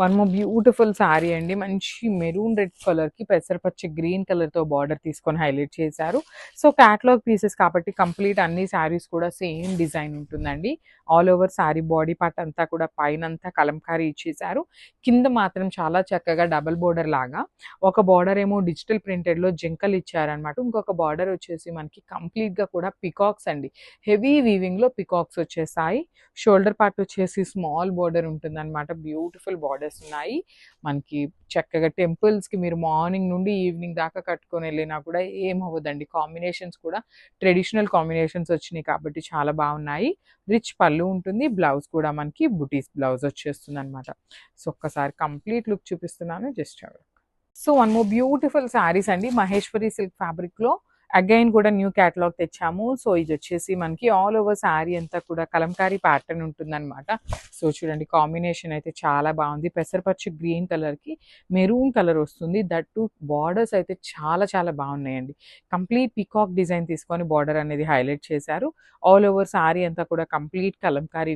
One more beautiful sari అండి. మంచి maroon red కలర్కి పెసరపచ్చి గ్రీన్ కలర్తో బార్డర్ తీసుకొని హైలైట్ చేశారు. సో క్యాట్లాగ్ పీసెస్ కాబట్టి కంప్లీట్ అన్ని శారీస్ కూడా సేమ్ డిజైన్ ఉంటుందండి. All over sari body part అంతా కూడా పైన అంతా కలంకారీ ఇచ్చేసారు కింద మాత్రం చాలా చక్కగా డబల్ బోర్డర్ లాగా. ఒక బార్డర్ ఏమో డిజిటల్ ప్రింటెడ్లో జింకలు ఇచ్చారనమాట ఇంకొక బార్డర్ వచ్చేసి మనకి కంప్లీట్గా కూడా పికాక్స్ అండి. హెవీ వీవింగ్లో పికాక్స్ వచ్చేసాయి షోల్డర్ పార్ట్ వచ్చేసి స్మాల్ బార్డర్ ఉంటుందన్నమాట. బ్యూటిఫుల్ బార్డర్స్ ఉన్నాయి. మనకి చక్కగా టెంపుల్స్కి మీరు మార్నింగ్ నుండి ఈవినింగ్ దాకా కట్టుకొని వెళ్ళినా కూడా ఏం అవ్వదండి కాంబినేషన్స్ కూడా ట్రెడిషనల్ కాంబినేషన్స్ వచ్చినాయి కాబట్టి చాలా బాగున్నాయి. రిచ్ పళ్ళు ఉంటుంది బ్లౌజ్ కూడా మనకి బుటీస్ బ్లౌజ్ వచ్చేస్తుంది అనమాట సో ఒక్కసారి కంప్లీట్ లుక్ చూపిస్తున్నాను. Just so one more beautiful saris అండి. మహేశ్వరి సిల్క్ ఫ్యాబ్రిక్లో అగైన్ కూడా న్యూ క్యాటలాగ్ తెచ్చాము. సో ఇది వచ్చేసి మనకి ఆల్ ఓవర్ శారీ అంతా కూడా కలంకారీ ప్యాటర్న్ ఉంటుందన్నమాట. సో చూడండి కాంబినేషన్ అయితే చాలా బాగుంది. పెసరపచ్చి గ్రీన్ కలర్కి మెరూన్ కలర్ వస్తుంది. దట్ టు బార్డర్స్ అయితే చాలా చాలా బాగున్నాయండి. కంప్లీట్ పికాక్ డిజైన్ తీసుకొని బార్డర్ అనేది హైలైట్ చేశారు. ఆల్ ఓవర్ శారీ అంతా కూడా కంప్లీట్ కలంకారీ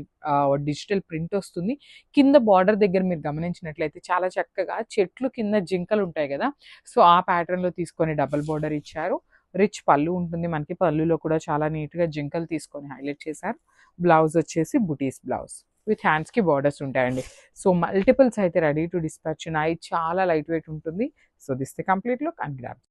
డిజిటల్ ప్రింట్ వస్తుంది. కింద బార్డర్ దగ్గర మీరు గమనించినట్లయితే చాలా చక్కగా చెట్లు కింద జింకలు ఉంటాయి కదా. సో ఆ ప్యాటర్న్లో తీసుకొని డబల్ బార్డర్ ఇచ్చారు. రిచ్ పళ్ళు ఉంటుంది మనకి. పళ్ళులో కూడా చాలా నీట్గా జింకలు తీసుకొని హైలైట్ చేశారు. బ్లౌజ్ వచ్చేసి బుటీస్ బ్లౌజ్ విత్ హ్యాండ్స్కి బార్డర్స్ ఉంటాయండి. సో మల్టిపుల్స్ అయితే రెడీ టు డిస్పాచ్. ఉన్నాయి చాలా లైట్ వెయిట్ ఉంటుంది. So this the complete look and grab